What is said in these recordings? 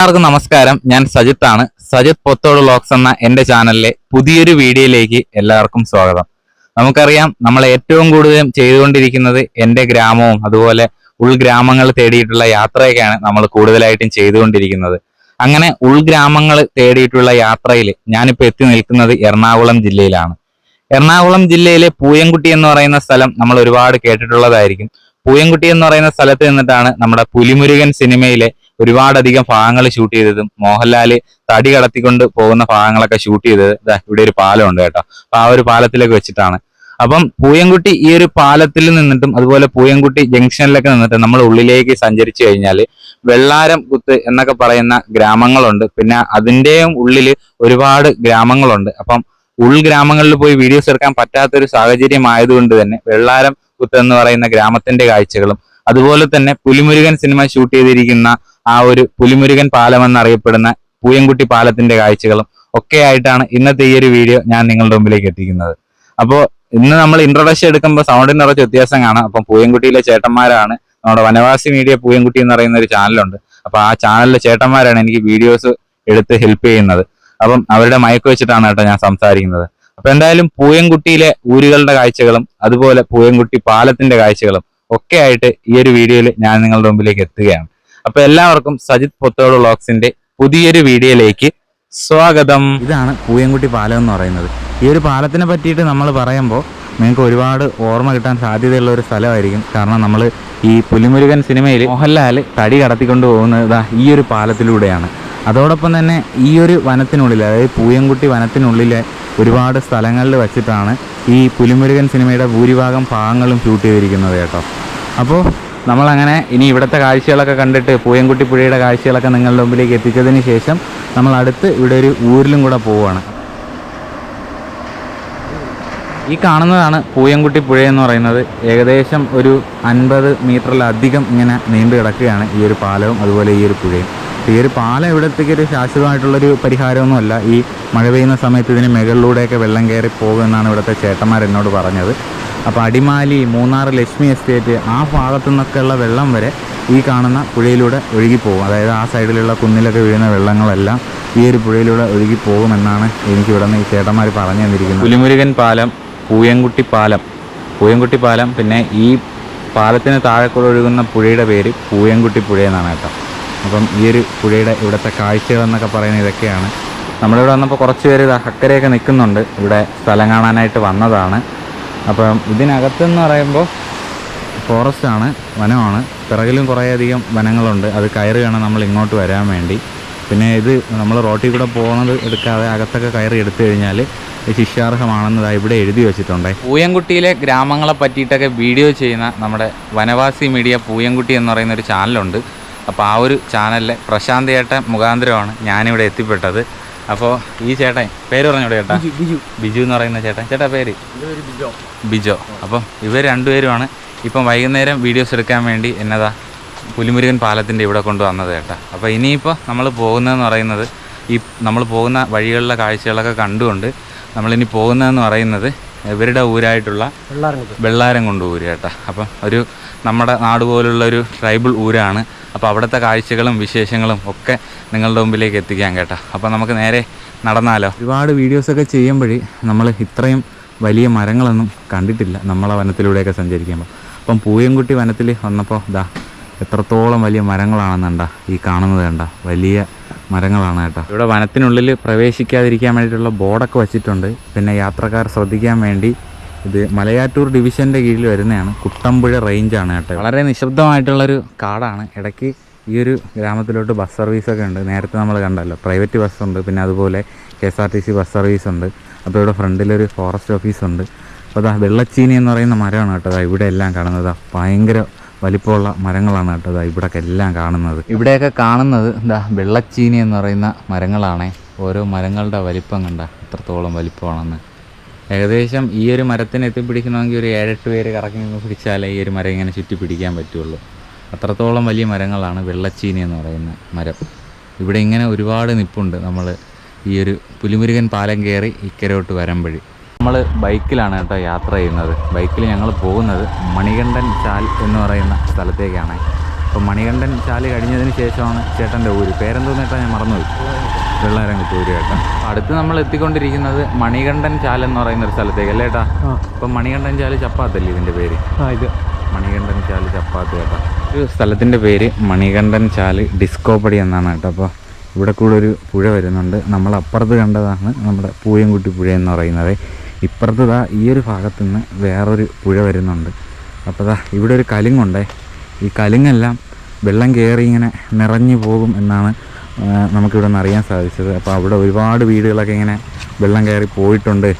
എല്ലാവർക്കും നമസ്കാരം. ഞാൻ സജിത്ത് ആണ് സജിത് പൊത്തോട് വ്ളോഗ്സ് എന്ന എന്റെ ചാനലിലെ പുതിയൊരു വീഡിയോയിലേക്ക് എല്ലാവർക്കും സ്വാഗതം. നമുക്കറിയാം നമ്മൾ ഏറ്റവും കൂടുതൽ ചെയ്തുകൊണ്ടിരിക്കുന്നത് എന്റെ ഗ്രാമവും അതുപോലെ ഉൾഗ്രാമങ്ങൾ തേടിയിട്ടുള്ള യാത്രയൊക്കെയാണ് നമ്മൾ കൂടുതലായിട്ടും ചെയ്തുകൊണ്ടിരിക്കുന്നത്. അങ്ങനെ ഉൾഗ്രാമങ്ങൾ തേടിയിട്ടുള്ള യാത്രയിൽ ഞാനിപ്പോൾ എത്തി നിൽക്കുന്നത് എറണാകുളം ജില്ലയിലാണ്. എറണാകുളം ജില്ലയിലെ പൂയംകുട്ടി എന്ന് പറയുന്ന സ്ഥലം നമ്മൾ ഒരുപാട് കേട്ടിട്ടുള്ളതായിരിക്കും. പൂയംകുട്ടി എന്ന് പറയുന്ന സ്ഥലത്ത് നിന്നിട്ടാണ് നമ്മുടെ പുലിമുരുകൻ സിനിമയിലെ ഒരുപാടധികം ഭാഗങ്ങൾ ഷൂട്ട് ചെയ്തതും മോഹൻലാൽ തടി കടത്തിക്കൊണ്ട് പോകുന്ന ഭാഗങ്ങളൊക്കെ ഷൂട്ട് ചെയ്തത് ഇവിടെ ഒരു പാലം ഉണ്ട് കേട്ടോ. അപ്പൊ ആ ഒരു പാലത്തിലേക്ക് വെച്ചിട്ടാണ്. അപ്പം പൂയംകുട്ടി ഈ ഒരു പാലത്തിൽ നിന്നിട്ടും അതുപോലെ പൂയംകുട്ടി ജംഗ്ഷനിലൊക്കെ നിന്നിട്ട് നമ്മൾ ഉള്ളിലേക്ക് സഞ്ചരിച്ചു കഴിഞ്ഞാൽ വെള്ളാരം കുത്ത് എന്നൊക്കെ പറയുന്ന ഗ്രാമങ്ങളുണ്ട്. പിന്നെ അതിന്റെയും ഉള്ളിൽ ഒരുപാട് ഗ്രാമങ്ങളുണ്ട്. അപ്പം ഉൾഗ്രാമങ്ങളിൽ പോയി വീഡിയോസ് എടുക്കാൻ പറ്റാത്തൊരു സാഹചര്യം ആയതുകൊണ്ട് തന്നെ വെള്ളാരം കുത്ത് എന്ന് പറയുന്ന ഗ്രാമത്തിന്റെ കാഴ്ചകളും അതുപോലെ തന്നെ പുലിമുരുകൻ സിനിമ ഷൂട്ട് ചെയ്തിരിക്കുന്ന ആ ഒരു പുലിമുരുകൻ പാലം എന്നറിയപ്പെടുന്ന പൂയംകുട്ടി പാലത്തിന്റെ കാഴ്ചകളും ഒക്കെ ആയിട്ടാണ് ഇന്നത്തെ ഈ ഒരു വീഡിയോ ഞാൻ നിങ്ങളുടെ മുമ്പിലേക്ക് എത്തിക്കുന്നത്. അപ്പോൾ ഇന്ന് നമ്മൾ ഇൻട്രൊഡക്ഷൻ എടുക്കുമ്പോൾ സൗണ്ടിന് കുറച്ച് വ്യത്യാസം കാണാം അപ്പം പൂയംകുട്ടിയിലെ ചേട്ടന്മാരാണ്. നമ്മുടെ വനവാസി മീഡിയ പൂയംകുട്ടി എന്ന് പറയുന്ന ഒരു ചാനലുണ്ട് അപ്പോൾ ആ ചാനലിലെ ചേട്ടന്മാരാണ് എനിക്ക് വീഡിയോസ് എടുത്ത് ഹെൽപ്പ് ചെയ്യുന്നത്. അപ്പം അവരുടെ മയക്ക് വെച്ചിട്ടാണ് കേട്ടോ ഞാൻ സംസാരിക്കുന്നത്. അപ്പൊ എന്തായാലും പൂയംകുട്ടിയിലെ ഊരുകളുടെ കാഴ്ചകളും അതുപോലെ പൂയംകുട്ടി പാലത്തിന്റെ കാഴ്ചകളും ഒക്കെ ആയിട്ട് ഈ ഒരു വീഡിയോയിൽ ഞാൻ നിങ്ങളുടെ മുമ്പിലേക്ക് എത്തുകയാണ്. അപ്പൊ എല്ലാവർക്കും സജിത് പൊത്തോട് വ്ളോഗ്സിന്റെ പുതിയൊരു വീഡിയോയിലേക്ക് സ്വാഗതം. ഇതാണ് പൂയംകുട്ടി പാലം എന്ന് പറയുന്നത്. ഈ ഒരു പാലത്തിനെ പറ്റിയിട്ട് നമ്മൾ പറയുമ്പോൾ നിങ്ങൾക്ക് ഒരുപാട് ഓർമ്മ കിട്ടാൻ സാധ്യതയുള്ള ഒരു സ്ഥലമായിരിക്കും. കാരണം നമ്മൾ ഈ പുലിമുരുകൻ സിനിമയിൽ മോഹൻലാൽ തടി കടത്തിക്കൊണ്ട് പോകുന്നത് ഈ ഒരു പാലത്തിലൂടെയാണ്. അതോടൊപ്പം തന്നെ ഈ ഒരു വനത്തിനുള്ളിൽ അതായത് പൂയംകുട്ടി വനത്തിനുള്ളിലെ ഒരുപാട് സ്ഥലങ്ങളിൽ വെച്ചിട്ടാണ് ഈ പുലിമുരുകൻ സിനിമയുടെ ഭൂരിഭാഗം ഭാഗങ്ങളും ഷൂട്ട് ചെയ്തിരിക്കുന്നത് കേട്ടോ. അപ്പോൾ നമ്മളങ്ങനെ ഇനി ഇവിടുത്തെ കാഴ്ചകളൊക്കെ കണ്ടിട്ട് പൂയംകുട്ടി പുഴയുടെ കാഴ്ചകളൊക്കെ നിങ്ങളുടെ മുമ്പിലേക്ക് എത്തിച്ചതിന് ശേഷം നമ്മൾ അടുത്ത് ഇവിടെ ഒരു ഊരിലും കൂടെ പോവുകയാണ്. ഈ കാണുന്നതാണ് പൂയംകുട്ടി പുഴ എന്ന് പറയുന്നത്. ഏകദേശം ഒരു അൻപത് മീറ്ററിലധികം ഇങ്ങനെ നീണ്ടു കിടക്കുകയാണ് ഈ ഒരു പാലവും അതുപോലെ ഈ ഒരു പുഴയും. ഈ ഒരു പാലം ഇവിടത്തേക്ക് ഒരു ശാശ്വതമായിട്ടുള്ളൊരു പരിഹാരമൊന്നുമല്ല. ഈ മഴ പെയ്യുന്ന സമയത്ത് ഇതിന് മുകളിലൂടെയൊക്കെ വെള്ളം കയറി പോകുമെന്നാണ് ഇവിടുത്തെ ചേട്ടന്മാർ എന്നോട് പറഞ്ഞത്. അപ്പോൾ അടിമാലി മൂന്നാർ ലക്ഷ്മി എസ്റ്റേറ്റ് ആ ഭാഗത്തു നിന്നൊക്കെയുള്ള വെള്ളം വരെ ഈ കാണുന്ന പുഴയിലൂടെ ഒഴുകിപ്പോകും. അതായത് ആ സൈഡിലുള്ള കുന്നിലൊക്കെ വീഴുന്ന വെള്ളങ്ങളെല്ലാം ഈ ഒരു പുഴയിലൂടെ ഒഴുകിപ്പോകുമെന്നാണ് എനിക്ക് ഇവിടെ നിന്ന് ഈ ചേട്ടന്മാർ പറഞ്ഞു തന്നിരിക്കുന്നത്. പുലിമുരുകൻ പാലം പൂയംകുട്ടി പാലം. പൂയംകുട്ടി പാലം പിന്നെ ഈ പാലത്തിന് താഴെ കൂടെ ഒഴുകുന്ന പുഴയുടെ പേര് പൂയംകുട്ടി പുഴ എന്നാണ് കേട്ടോ. അപ്പം ഈ ഒരു പുഴയുടെ ഇവിടുത്തെ കാഴ്ചകൾ എന്നൊക്കെ പറയുന്നത് ഇതൊക്കെയാണ്. നമ്മളിവിടെ വന്നപ്പോൾ കുറച്ച് പേര് ഇത് അക്കരയൊക്കെ നിൽക്കുന്നുണ്ട്. ഇവിടെ സ്ഥലം കാണാനായിട്ട് വന്നതാണ്. അപ്പം ഇതിനകത്തെന്ന് പറയുമ്പോൾ ഫോറസ്റ്റാണ് വനമാണ്. പിറകിലും കുറേയധികം വനങ്ങളുണ്ട്. അത് കയറുകയാണ് നമ്മൾ ഇങ്ങോട്ട് വരാൻ വേണ്ടി. പിന്നെ ഇത് നമ്മൾ റോട്ടിൽ കൂടെ പോകുന്നത് എടുക്കാതെ അകത്തൊക്കെ കയറി എടുത്തു കഴിഞ്ഞാൽ ശിക്ഷാർഹമാണെന്ന് ദാ ഇവിടെ എഴുതി വെച്ചിട്ടുണ്ട്. പൂയംകുട്ടിയിലെ ഗ്രാമങ്ങളെ പറ്റിയിട്ടൊക്കെ വീഡിയോ ചെയ്യുന്ന നമ്മുടെ വനവാസി മീഡിയ പൂയംകുട്ടി എന്ന് പറയുന്ന ഒരു ചാനലുണ്ട്. അപ്പോൾ ആ ഒരു ചാനലിലെ പ്രശാന്ത് ചേട്ടൻ മുഖാന്തരമാണ് ഞാനിവിടെ എത്തിപ്പെട്ടത്. അപ്പോൾ ഈ ചേട്ടൻ പേര് പറഞ്ഞോടെ ചേട്ടാ? ബിജു ബിജു. എന്ന് പറയുന്ന ചേട്ടൻ. ചേട്ടാ പേര്? ബിജോ. ബിജോ. അപ്പം ഇവർ രണ്ടുപേരുമാണ്. ഇപ്പം വൈകുന്നേരം വീഡിയോസ് എടുക്കാൻ വേണ്ടി എന്നതാ പുലിമുരുകൻ പാലത്തിന്റെ ഇവിടെ കൊണ്ടുവന്നത് ചേട്ടാ. അപ്പോൾ ഇനിയിപ്പോൾ നമ്മൾ പോകുന്നതെന്ന് പറയുന്നത് ഈ നമ്മൾ പോകുന്ന വഴികളിലെ കാഴ്ചകളൊക്കെ കണ്ടുകൊണ്ട് നമ്മളിനി പോകുന്നതെന്ന് പറയുന്നത് ഇവരുടെ ഊരായിട്ടുള്ള വെള്ളാരം കൊണ്ട് ചേട്ടാ. അപ്പം ഒരു നമ്മുടെ നാട് പോലുള്ള ഒരു ട്രൈബൽ ഊരാണ്. അപ്പോൾ അവിടുത്തെ കാഴ്ചകളും വിശേഷങ്ങളും ഒക്കെ നിങ്ങളുടെ മുമ്പിലേക്ക് എത്തിക്കാൻ കേട്ടോ. അപ്പോൾ നമുക്ക് നേരെ നടന്നാലോ? ഒരുപാട് വീഡിയോസൊക്കെ ചെയ്യുമ്പോഴേ നമ്മൾ ഇത്രയും വലിയ മരങ്ങളൊന്നും കണ്ടിട്ടില്ല നമ്മളെ വനത്തിലൂടെയൊക്കെ സഞ്ചരിക്കുമ്പോൾ അപ്പം പൂയംകുട്ടി വനത്തിൽ വന്നപ്പോൾ ഇതാ എത്രത്തോളം വലിയ മരങ്ങളാണെന്നുണ്ട ഈ കാണുന്നത് കണ്ട. വലിയ മരങ്ങളാണ് കേട്ടോ. ഇവിടെ വനത്തിനുള്ളിൽ പ്രവേശിക്കാതിരിക്കാൻ വേണ്ടിയിട്ടുള്ള ബോർഡൊക്കെ വെച്ചിട്ടുണ്ട്. പിന്നെ യാത്രക്കാർ ശ്രദ്ധിക്കാൻ വേണ്ടി ഇത് മലയാറ്റൂർ ഡിവിഷന്റെ കീഴിൽ വരുന്നതാണ്. കുട്ടമ്പുഴ റേഞ്ചാണ് കേട്ടോ. വളരെ നിശബ്ദമായിട്ടുള്ളൊരു കാടാണ്. ഇടയ്ക്ക് ഈ ഒരു ഗ്രാമത്തിലോട്ട് ബസ് സർവീസൊക്കെ ഉണ്ട്. നേരത്തെ നമ്മൾ കണ്ടല്ലോ പ്രൈവറ്റ് ബസ്സുണ്ട് പിന്നെ അതുപോലെ K S R T C bus service ഉണ്ട് അപ്പോൾ ഇവിടെ ഫ്രണ്ടിലൊരു ഫോറസ്റ്റ് ഓഫീസുണ്ട് അപ്പോൾ അതാ വെള്ളച്ചീനി എന്ന് പറയുന്ന മരമാണ് കേട്ടോ. ഇവിടെ എല്ലാം കാണുന്നത്. ഭയങ്കര വലിപ്പമുള്ള മരങ്ങളാണ് കേട്ടോ. അതാ ഇവിടെയൊക്കെ എല്ലാം കാണുന്നത്. ഇവിടെയൊക്കെ കാണുന്നത് എന്താ വെള്ളച്ചീനി എന്ന് പറയുന്ന മരങ്ങളാണേ. ഓരോ മരങ്ങളുടെ വലിപ്പം കണ്ട എത്രത്തോളം വലിപ്പമാണെന്ന്. ഏകദേശം ഈ ഒരു മരത്തിന് എത്തിപ്പിടിക്കണമെങ്കിൽ ഒരു ഏഴെട്ട് പേര് കറക്കി നിന്ന് പിടിച്ചാലേ ഈ ഒരു മരം ഇങ്ങനെ ചുറ്റി പിടിക്കാൻ പറ്റുള്ളൂ. അത്രത്തോളം വലിയ മരങ്ങളാണ് വെള്ളച്ചീനി എന്ന് പറയുന്ന മരം. ഇവിടെ ഇങ്ങനെ ഒരുപാട് നിപ്പുണ്ട്. നമ്മൾ ഈ ഒരു പുലിമുരുകൻ പാലം കയറി ഇക്കരോട്ട് വരമ്പഴി. നമ്മൾ ബൈക്കിലാണ് കേട്ടോ യാത്ര ചെയ്യുന്നത്. ബൈക്കിൽ ഞങ്ങൾ പോകുന്നത് മണികണ്ഠൻ ചാൽ എന്ന് പറയുന്ന സ്ഥലത്തേക്കാണ്. അപ്പോൾ മണികണ്ഠൻ ചാൽ കഴിഞ്ഞതിന് ശേഷമാണ് ചേട്ടന്റെ ഊര്. പേരെന്തോന്നിട്ടാണ് ഞാൻ മറന്നുപോയി. വെള്ളാരംകുത്ത് ഊര് കേട്ടോ. അടുത്ത് നമ്മൾ എത്തിക്കൊണ്ടിരിക്കുന്നത് മണികണ്ഠൻ ചാൽ എന്ന് പറയുന്ന ഒരു സ്ഥലത്തേക്ക് അല്ലേ ഏട്ടാ? ഇപ്പം മണികണ്ഠൻ ചാൽ ചപ്പാത്തല്ലേ ഇതിന്റെ പേര്? ആ ഇത്. മണികണ്ഠൻ ചാൽ ചപ്പാത്തി കേട്ടോ. ഒരു സ്ഥലത്തിന്റെ പേര് മണികണ്ഠൻ ചാൽ ഡിസ്കോപ്പടി എന്നാണ് കേട്ടോ. അപ്പോൾ ഇവിടെ കൂടെ ഒരു പുഴ വരുന്നുണ്ട്. നമ്മൾ അപ്പുറത്ത് കണ്ടതാണ് നമ്മുടെ പൂയംകുട്ടി പുഴ എന്ന് പറയുന്നത്. ഇപ്പുറത്ത് ദാ ഈ ഒരു ഭാഗത്തു നിന്ന് വേറൊരു പുഴ വരുന്നുണ്ട്. അപ്പോൾ ദാ ഇവിടെ ഒരു കലുങ്ങുണ്ടേ. ഈ കലുങ്ങെല്ലാം വെള്ളം കയറി ഇങ്ങനെ നിറഞ്ഞു പോകും എന്നാണ് നമുക്കിവിടെ നിന്ന് അറിയാൻ സാധിച്ചത്. അപ്പോൾ അവിടെ ഒരുപാട് വീടുകളൊക്കെ ഇങ്ങനെ വെള്ളം കയറി പോയിട്ടുണ്ട്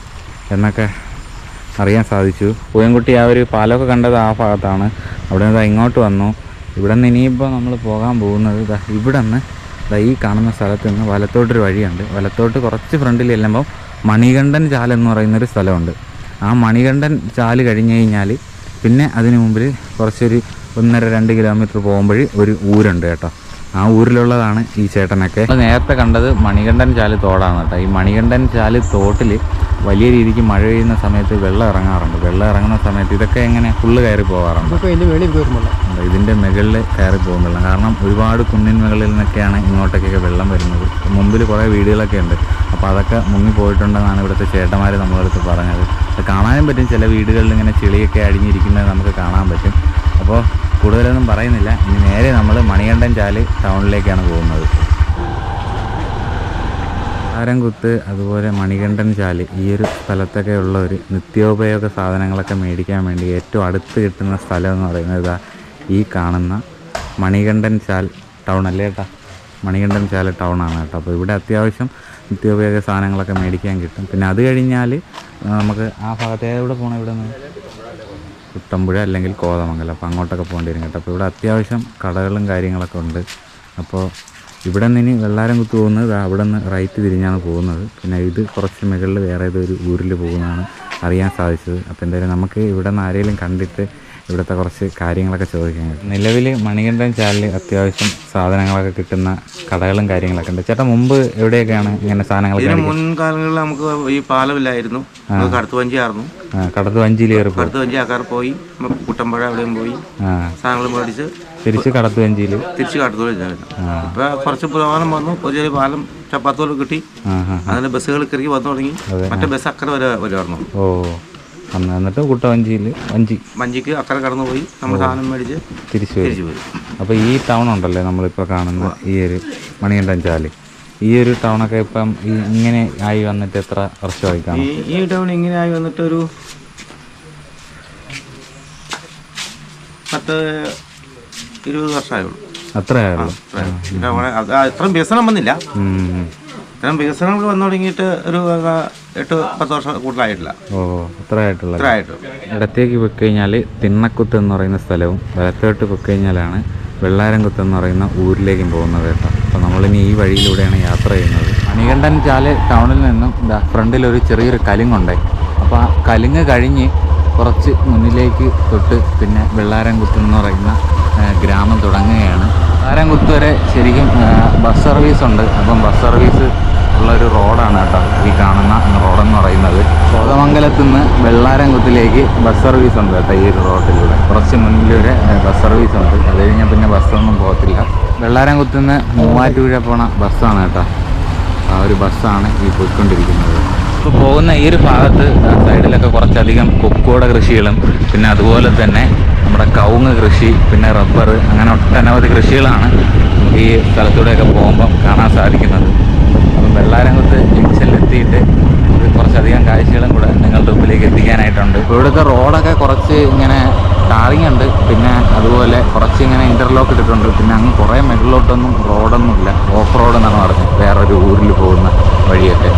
എന്നൊക്കെ അറിയാൻ സാധിച്ചു. പൂയൻകുട്ടി ആ ഒരു പാലമൊക്കെ കണ്ടത് ആ ഭാഗത്താണ്. അവിടെ നിന്ന് ഇങ്ങോട്ട് വന്നു. ഇവിടെ നിന്ന് ഇനിയിപ്പോൾ നമ്മൾ പോകാൻ പോകുന്നത് ഇവിടെ നിന്ന് ഈ കാണുന്ന സ്ഥലത്ത് നിന്ന് വലത്തോട്ടൊരു വഴിയുണ്ട്. വലത്തോട്ട് കുറച്ച് ഫ്രണ്ടിൽ ചെല്ലുമ്പോൾ മണികണ്ഠൻ ചാൽ എന്ന് പറയുന്നൊരു സ്ഥലമുണ്ട്. ആ മണികണ്ഠൻ ചാൽ കഴിഞ്ഞ് കഴിഞ്ഞാൽ പിന്നെ അതിന് മുമ്പിൽ കുറച്ചൊരു ഒന്നര രണ്ട് കിലോമീറ്റർ പോകുമ്പോൾ ഒരു ഊരുണ്ട് കേട്ടോ. ആ ഊരിലുള്ളതാണ് ഈ ചേട്ടനൊക്കെ. നേരത്തെ കണ്ടത് മണികണ്ഠൻ ചാൽ തോടാണ് കേട്ടോ. ഈ മണികണ്ഠൻ ചാൽ തോട്ടിൽ വലിയ രീതിക്ക് മഴ പെയ്യുന്ന സമയത്ത് വെള്ളം ഇറങ്ങാറുണ്ട്. വെള്ളം ഇറങ്ങുന്ന സമയത്ത് ഇതൊക്കെ എങ്ങനെ ഫുള്ള് കയറി പോകാറുണ്ട്? ഇതിന്റെ മുകളിൽ കയറി പോകും വെള്ളം കാരണം ഒരുപാട് കുന്നിൻ മുകളിൽ നിന്നൊക്കെയാണ് ഇങ്ങോട്ടേക്കൊക്കെ വെള്ളം വരുന്നത്. മുമ്പിൽ കുറേ വീടുകളൊക്കെ ഉണ്ട്. അപ്പോൾ അതൊക്കെ മുങ്ങി പോയിട്ടുണ്ടെന്നാണ് ഇവിടുത്തെ ചേട്ടന്മാർ നമ്മളടുത്ത് പറഞ്ഞത്. അത് കാണാനും പറ്റും. ചില വീടുകളിൽ ഇങ്ങനെ ചെളിയൊക്കെ അടിഞ്ഞിരിക്കുന്നത് നമുക്ക് കാണാൻ പറ്റും. അപ്പോൾ കൂടുതലൊന്നും പറയുന്നില്ല. ഇനി നേരെ നമ്മൾ മണികണ്ഠൻ ചാൽ ടൗണിലേക്കാണ് പോകുന്നത്. ആരംകുത്ത് അതുപോലെ മണികണ്ഠൻ ചാൽ ഈ ഒരു സ്ഥലത്തൊക്കെ ഉള്ള ഒരു നിത്യോപയോഗ സാധനങ്ങളൊക്കെ മേടിക്കാൻ വേണ്ടി ഏറ്റവും അടുത്ത് കിട്ടുന്ന സ്ഥലം എന്ന് പറയുന്നത് ഈ കാണുന്ന മണികണ്ഠൻ ചാൽ ടൗൺ അല്ലേ ഏട്ടാ? മണികണ്ഠൻ ചാൽ ടൗൺ ആണ് കേട്ടോ. അപ്പോൾ ഇവിടെ അത്യാവശ്യം നിത്യോപയോഗ സാധനങ്ങളൊക്കെ മേടിക്കാൻ കിട്ടും. പിന്നെ അത് കഴിഞ്ഞാൽ നമുക്ക് ആ ഭാഗത്ത് ഏതെവിടെ പോകണം ഇവിടെ നിന്ന് കുട്ടമ്പുഴ അല്ലെങ്കിൽ കോതമംഗലം. അപ്പോൾ അങ്ങോട്ടൊക്കെ പോകേണ്ടി വരും കേട്ടോ. അപ്പോൾ ഇവിടെ അത്യാവശ്യം കടകളും കാര്യങ്ങളൊക്കെ ഉണ്ട്. അപ്പോൾ ഇവിടെ നിന്ന് ഇനി വെള്ളാരം കുത്ത് പോകുന്നത് അവിടെ നിന്ന് റൈറ്റ് തിരിഞ്ഞാണ് പോകുന്നത്. പിന്നെ ഇത് കുറച്ച് മുകളിൽ വേറെ ഏതൊരു ഊരിൽ പോകുന്നതാണ് അറിയാൻ സാധിച്ചത്. അപ്പോൾ എന്തായാലും നമുക്ക് ഇവിടെ നിന്ന് ആരെങ്കിലും കണ്ടിട്ട് ഇവിടുത്തെ കുറച്ച് കാര്യങ്ങളൊക്കെ ചോദിക്കാൻ. നിലവിൽ മണികണ്ഠൻ ചാനലിൽ അത്യാവശ്യം സാധനങ്ങളൊക്കെ കിട്ടുന്ന കടകളും കാര്യങ്ങളൊക്കെ ഉണ്ട്. ചേട്ടാ മുമ്പ് എവിടെയൊക്കെയാണ് ഇങ്ങനെ സാധനങ്ങൾ മുൻകാലങ്ങളിൽ നമുക്ക് ഈ പാലമില്ലായിരുന്നു. നമുക്ക് വഞ്ചി ആയിരുന്നു. കടത്തു കടത്ത് വഞ്ചിയിൽ കടത്തു വഞ്ചി ആക്കാർ പോയി കുട്ടമ്പഴ അവിടെയും പോയി. സാധനങ്ങൾ മേടിച്ച് തിരിച്ച് കടത്തു വഞ്ചിയിൽ? തിരിച്ച് കടത്തു ഇപ്പൊ കുറച്ച് പുരോഗമനം വന്നു. ഒരു ചെറിയ പാലം ചപ്പാത്തോട് കിട്ടി. ആ ബസ്സുകൾ കയറി വന്നു തുടങ്ങി. മറ്റേ ബസ് അക്കരെ വരെ വരുമായിരുന്നു. ഓ. അന്ന് എന്നിട്ട് കുട്ടവഞ്ചിയിൽ വഞ്ചി. വഞ്ചിക്ക് അക്കരെ കടന്നു പോയി നമ്മൾ സാധനം മേടിച്ച് തിരിച്ചു തിരിച്ചു വരും. അപ്പോൾ ഈ ടൗൺ ഉണ്ടല്ലേ നമ്മളിപ്പോൾ കാണുന്ന ഈ ഒരു മണികണ്ഠൻ ചാൽ ഈ ഒരു ടൗണൊക്കെ ഇപ്പം ഈ ഇങ്ങനെ ആയി വന്നിട്ട് എത്ര വർഷമായി കാണും? ഈ ടൗൺ ഇങ്ങനെ ആയി വന്നിട്ട് ഒരു പത്ത് ഇരുപത് വർഷമായുള്ളൂ. അത്രയായുള്ളൂ അത്രയും വികസനം വന്നില്ല. ഉം. ഇത്രയും വികസനങ്ങൾ വന്നു തുടങ്ങിയിട്ട് ഒരു എട്ട് പത്ത് വർഷം കൂടുതലായിട്ടില്ല. ഓ അത്രയായിട്ടുള്ള ഇത്ര ആയിട്ട് ഇടത്തേക്ക് പോയി കഴിഞ്ഞാൽ തിണ്ണക്കുത്ത് എന്ന് പറയുന്ന സ്ഥലവും വലത്തോട്ട് പോയി കഴിഞ്ഞാലാണ് വെള്ളാരംകുത്ത് എന്ന് പറയുന്ന ഊരിലേക്കും പോകുന്നത് കേട്ടോ അപ്പോൾ നമ്മളിനി ഈ വഴിയിലൂടെയാണ് യാത്ര ചെയ്യുന്നത്. മണികണ്ഠൻ ചാൽ ടൗണിൽ നിന്നും ഇതാ ഫ്രണ്ടിൽ ഒരു ചെറിയൊരു കലുങ്ങുണ്ട് അപ്പോൾ ആ കലുങ്ങ് കഴിഞ്ഞ് കുറച്ച് മുന്നിലേക്ക് തൊട്ട് പിന്നെ വെള്ളാരംകുത്ത് എന്ന് പറയുന്ന ഗ്രാമം തുടങ്ങുകയാണ്. വെള്ളാരംകുത്ത് വരെ ശരിക്കും ബസ് സർവീസ് ഉണ്ട്. അപ്പം ബസ് സർവീസ് ഉള്ള ഒരു റോഡാണ് കേട്ടോ ഈ കാണുന്ന റോഡെന്ന് പറയുന്നത്. കോതമംഗലത്ത് നിന്ന് വെള്ളാരംകുത്തിലേക്ക് ബസ് സർവീസ് ഉണ്ട് കേട്ടോ ഈ ഒരു റോഡിലൂടെ കുറച്ച് മുന്നിലൂടെ ഏ, ബസ് സർവീസ് ഉണ്ട്. അത് കഴിഞ്ഞാൽ പിന്നെ ബസ്സൊന്നും പോകത്തില്ല. വെള്ളാരംകുത്ത് നിന്ന് മൂവാറ്റുപുഴ പോണ ബസ്സാണ് കേട്ടോ. ആ ഒരു ബസ്സാണ് ഈ പോയിക്കൊണ്ടിരിക്കുന്നത്. ഇപ്പോൾ പോകുന്ന ഈ ഒരു ഭാഗത്ത് സൈഡിലൊക്കെ കുറച്ചധികം കൊക്കോട കൃഷികളും പിന്നെ അതുപോലെ തന്നെ നമ്മുടെ കവുങ്ങ് കൃഷി പിന്നെ റബ്ബർ അങ്ങനെ ഒട്ടനവധി കൃഷികളാണ് ഈ സ്ഥലത്തൂടെയൊക്കെ പോകുമ്പം കാണാൻ സാധിക്കുന്നത്. അപ്പം വെള്ളാരംകുത്ത് ജംഗ്ഷനിലെത്തിയിട്ട് കുറച്ചധികം കാഴ്ചകളും കൂടെ നിങ്ങളുടെ മുമ്പിലേക്ക് എത്തിക്കാനായിട്ടുണ്ട്. ഇവിടുത്തെ റോഡൊക്കെ കുറച്ച് ഇങ്ങനെ ടാറിങ് ഉണ്ട്. പിന്നെ അതുപോലെ കുറച്ച് ഇങ്ങനെ ഇന്റർലോക്ക് ഇട്ടിട്ടുണ്ട്. പിന്നെ അങ്ങ് കുറേ മുകളിലോട്ടൊന്നും റോഡൊന്നുമില്ല ഓഫ് റോഡ് എന്നാണ് പറഞ്ഞത്. വേറൊരു ഊരിൽ പോകുന്ന വഴിയൊക്കെ.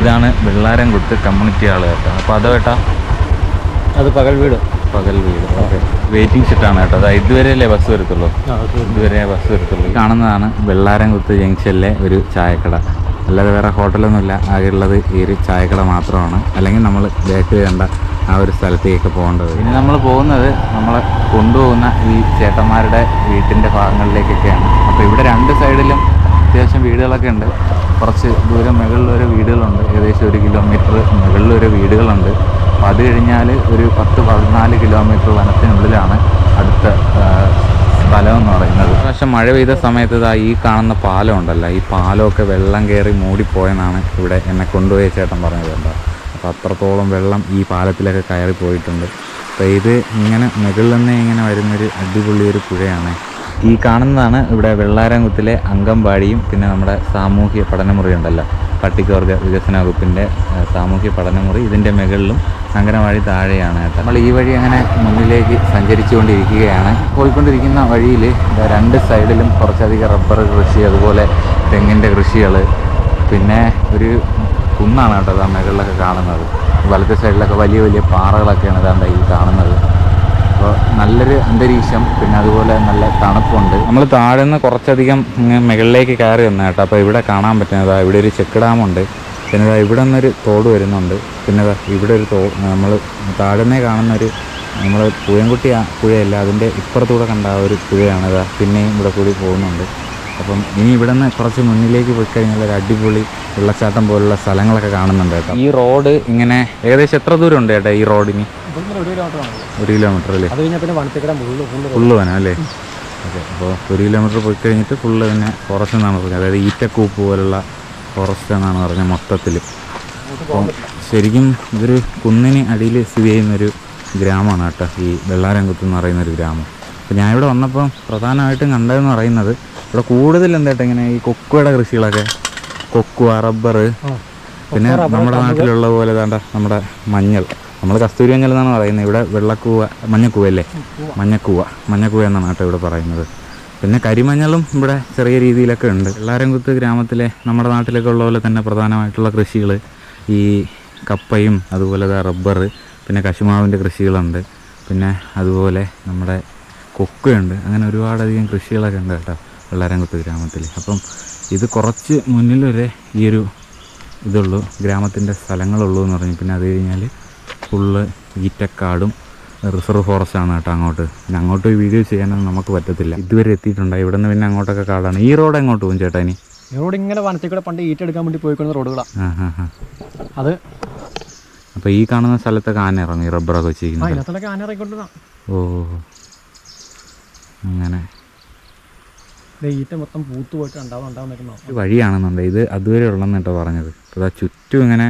ഇതാണ് വെള്ളാരംകുത്ത് കമ്മ്യൂണിറ്റി ആൾ കേട്ടോ. അപ്പോൾ അതോ കേട്ടാ അത് പകൽ വീട്. പകൽ വീട്. ഓക്കെ. വെയിറ്റിംഗ് ഷിട്ടാണ് കേട്ടോ. അതാ ഇതുവരെയല്ലേ ബസ് വരത്തുള്ളൂ? ഇതുവരെ ബസ് വരത്തുള്ളൂ. കാണുന്നതാണ് വെള്ളാരംകുത്ത് ജംഗ്ഷനിലെ ഒരു ചായക്കട. അല്ലാതെ വേറെ ഹോട്ടലൊന്നുമില്ല. ആകെയുള്ളത് ഈ ഒരു ചായക്കട മാത്രമാണ്. അല്ലെങ്കിൽ നമ്മൾ ബേക്കറി കണ്ട ആ ഒരു സ്ഥലത്തേക്കൊക്കെ പോകേണ്ടത്. ഇനി നമ്മൾ പോകുന്നത് നമ്മളെ കൊണ്ടുപോകുന്ന ഈ ചേട്ടന്മാരുടെ വീട്ടിന്റെ ഭാഗങ്ങളിലേക്കൊക്കെയാണ്. അപ്പോൾ ഇവിടെ രണ്ട് സൈഡിലും അത്യാവശ്യം വീടുകളൊക്കെ ഉണ്ട്. കുറച്ച് ദൂരം മുകളിൽ വരെ വീടുകളുണ്ട്. ഏകദേശം ഒരു കിലോമീറ്റർ മുകളിൽ വരെ വീടുകളുണ്ട്. അത് കഴിഞ്ഞാൽ ഒരു പത്ത് പതിനാല് കിലോമീറ്റർ വനത്തിനുള്ളിലാണ് അടുത്ത സ്ഥലം എന്ന് പറയുന്നത്. പക്ഷെ മഴ പെയ്ത സമയത്ത് ഇതാ ഈ കാണുന്ന പാലം ഉണ്ടല്ലോ ഈ പാലമൊക്കെ വെള്ളം കയറി മൂടിപ്പോയെന്നാണ് ഇവിടെ എന്നെ കൊണ്ടുപോയ ചേട്ടൻ പറഞ്ഞത് കേട്ടോ. അപ്പോൾ അത്രത്തോളം വെള്ളം ഈ പാലത്തിലൊക്കെ കയറി പോയിട്ടുണ്ട്. അപ്പോൾ ഇത് ഇങ്ങനെ മുകളിൽ നിന്ന് ഇങ്ങനെ വരുന്നൊരു അടിപൊളി ഒരു പുഴയാണ്. ഈ കാണുന്നതാണ് ഇവിടെ വെള്ളാരംകുത്തിലെ അങ്കമ്പാടിയും പിന്നെ നമ്മുടെ സാമൂഹ്യ പഠനമുറി ഉണ്ടല്ലോ പട്ടികവർഗ വികസന വകുപ്പിന്റെ സാമൂഹ്യ പഠനമുറി ഇതിന്റെ മുകളിലും അങ്കനവാടി താഴെയാണ് നമ്മൾ ഈ വഴി അങ്ങനെ മുന്നിലേക്ക് സഞ്ചരിച്ചുകൊണ്ടിരിക്കുകയാണ്. പോയിക്കൊണ്ടിരിക്കുന്ന വഴിയിൽ രണ്ട് സൈഡിലും കുറച്ചധികം റബ്ബർ കൃഷി അതുപോലെ തെങ്ങിന്റെ കൃഷികൾ പിന്നെ ഒരു കുന്നാണ് കേട്ടോ ആ മുകളിലൊക്കെ കാണുന്നത്. വലത്തെ സൈഡിലൊക്കെ വലിയ വലിയ പാറകളൊക്കെയാണ് ഇതാണ്ട് ഈ കാണുന്നത്. അപ്പോൾ നല്ലൊരു അന്തരീക്ഷം പിന്നെ അതുപോലെ നല്ല തണുപ്പുണ്ട്. നമ്മൾ താഴെ നിന്ന് കുറച്ചധികം മുകളിലേക്ക് കയറി വന്നു കേട്ടോ. അപ്പോൾ ഇവിടെ കാണാൻ പറ്റുന്നതാ ഇവിടെ ഒരു ചെക്ക് ഡാമുണ്ട് പിന്നെ ദാ ഇവിടെ നിന്നൊരു തോട് വരുന്നുണ്ട്. പിന്നെ ഇവിടെ ഒരു തോ നമ്മൾ താഴെ നിന്നേ കാണുന്ന ഒരു നമ്മൾ പൂയൻകുട്ടി പുഴയല്ല അതിന്റെ ഇപ്പുറത്തൂടെ കണ്ട ആ ഒരു പുഴയാണ് ഇതാ പിന്നെയും ഇവിടെ കൂടി പോകുന്നുണ്ട്. അപ്പം ഇനി ഇവിടെ നിന്ന് കുറച്ച് മുന്നിലേക്ക് പോയി കഴിഞ്ഞാൽ ഒരു അടിപൊളി വെള്ളച്ചാട്ടം പോലുള്ള സ്ഥലങ്ങളൊക്കെ കാണുന്നുണ്ട് കേട്ടോ. ഈ റോഡ് ഇങ്ങനെ ഏകദേശം എത്ര ദൂരം ഉണ്ട് ചേട്ടാ ഈ റോഡിന്? ഒരു കിലോമീറ്റർ അല്ലേ? അത് കഴിഞ്ഞാൽ പിന്നെ ഫുള്ള് വേണം വനം അല്ലേ? ഓക്കെ അപ്പോൾ ഒരു കിലോമീറ്റർ പോയി കഴിഞ്ഞിട്ട് ഫുള്ള് പിന്നെ ഫോറസ്റ്റ് എന്നാണ് പറഞ്ഞത്. അതായത് ഈറ്റക്കൂപ്പ് പോലുള്ള ഫോറസ്റ്റ് എന്നാണ് പറഞ്ഞത് മൊത്തത്തിൽ അപ്പം ശരിക്കും ഇതൊരു കുന്നിന് അടിയിൽ സ്ഥിതി ചെയ്യുന്നൊരു ഗ്രാമമാണ് കേട്ടോ. ഈ വെള്ളാരംകുത്ത് എന്ന് പറയുന്ന ഒരു ഗ്രാമം. അപ്പോൾ ഞാൻ ഇവിടെ വന്നപ്പോൾ പ്രധാനമായിട്ടും കണ്ടതെന്ന് പറയുന്നത് ഇവിടെ കൂടുതൽ എന്തായിട്ട് ഇങ്ങനെ ഈ കൊക്കുവയുടെ കൃഷികളൊക്കെ കൊക്കുവ റബ്ബർ പിന്നെ നമ്മുടെ നാട്ടിലുള്ള പോലെ താണ്ട നമ്മുടെ മഞ്ഞൾ. നമ്മൾ കസ്തൂരി മഞ്ഞൾ എന്നാണ് പറയുന്നത്. ഇവിടെ വെള്ളക്കൂവ മഞ്ഞക്കൂവ അല്ലേ മഞ്ഞക്കൂവ മഞ്ഞക്കൂവ എന്നാണ് കേട്ടോ ഇവിടെ പറയുന്നത്. പിന്നെ കരിമഞ്ഞളും ഇവിടെ ചെറിയ രീതിയിലൊക്കെ ഉണ്ട്. വെള്ളാരംകുത്ത് ഗ്രാമത്തിലെ നമ്മുടെ നാട്ടിലൊക്കെ ഉള്ള പോലെ തന്നെ പ്രധാനമായിട്ടുള്ള കൃഷികൾ ഈ കപ്പയും അതുപോലെ റബ്ബർ പിന്നെ കശുമാവിന്റെ കൃഷികളുണ്ട്. പിന്നെ അതുപോലെ നമ്മുടെ കൊക്കയുണ്ട് അങ്ങനെ ഒരുപാടധികം കൃഷികളൊക്കെ ഉണ്ട് കേട്ടോ വെള്ളാരംകുത്ത് ഗ്രാമത്തിൽ. അപ്പം ഇത് കുറച്ച് മുന്നിൽ വരെ ഈ ഒരു ഇതുള്ളൂ. ഗ്രാമത്തിന്റെ സ്ഥലങ്ങളുള്ളൂ എന്ന് പറഞ്ഞു. പിന്നെ അത് കഴിഞ്ഞാൽ ഫുള്ള് ഈറ്റക്കാടും റിസർവ് ഫോറസ്റ്റ് ആണ് കേട്ടോ അങ്ങോട്ട്. പിന്നെ അങ്ങോട്ട് ഈ വീഡിയോ ചെയ്യാനൊന്നും നമുക്ക് പറ്റത്തില്ല. ഇതുവരെ എത്തിയിട്ടുണ്ട്? ഇവിടെ നിന്ന് പിന്നെ അങ്ങോട്ടൊക്കെ കാടാണ്. ഈ റോഡ് എങ്ങോട്ട് പോകും ചേട്ടാ ഇനി റോഡ് ഇങ്ങനെ വനത്തിക്കൂടെ പണ്ട് ഈറ്റെടുക്കാൻ വേണ്ടി പോയിക്കുന്ന റോഡുകളാണ് അത് അപ്പോൾ ഈ കാണുന്ന സ്ഥലത്തൊക്കെ ആന ഇറങ്ങി റബ്ബറൊക്കെ വെച്ചിരിക്കുന്നത് ആന ഇറങ്ങിക്കൊണ്ടിരുന്ന ഓ. അങ്ങനെ. ഈറ്റ മൊത്തം പൂത്ത് പോയിട്ട് ഉണ്ടാവും ഉണ്ടാവും ഒരു വഴിയാണെന്നുണ്ട്. ഇത് അതുവരെ ഉള്ളെന്ന് കേട്ടോ പറഞ്ഞത്. അപ്പോൾ ചുറ്റും ഇങ്ങനെ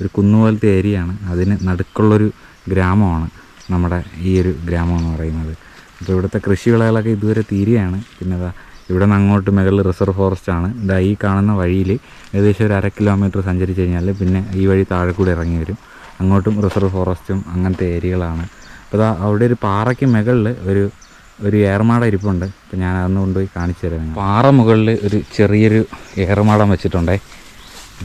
ഒരു കുന്നുപോലത്തെ ഏരിയയാണ്. അതിന് നടുക്കുള്ളൊരു ഗ്രാമമാണ് നമ്മുടെ ഈ ഒരു ഗ്രാമം എന്ന് പറയുന്നത്. അപ്പോൾ ഇവിടുത്തെ കൃഷിവിളകളൊക്കെ ഇതുവരെ തീരുകയാണ് പിന്നെ അതാ ഇവിടെ നിന്ന് അങ്ങോട്ട് മുകളിൽ റിസർവ് ഫോറസ്റ്റ് ആണ്. ഇതാ ഈ കാണുന്ന വഴിയിൽ ഏകദേശം ഒരു അര കിലോമീറ്റർ സഞ്ചരിച്ച് കഴിഞ്ഞാൽ പിന്നെ ഈ വഴി താഴെ കൂടി ഇറങ്ങി വരും. അങ്ങോട്ടും റിസർവ് ഫോറസ്റ്റും അങ്ങനത്തെ ഏരിയകളാണ്. അപ്പോൾ അതാ അവിടെ ഒരു പാറയ്ക്ക് മുകളിൽ ഒരു ഒരു ഏർമാട ഇരിപ്പുണ്ട്. അപ്പോൾ ഞാൻ അതൊന്ന് കൊണ്ടുപോയി കാണിച്ചു തരാം പാറ മുകളിൽ ഒരു ചെറിയൊരു ഏർമാടം വെച്ചിട്ടുണ്ടേ.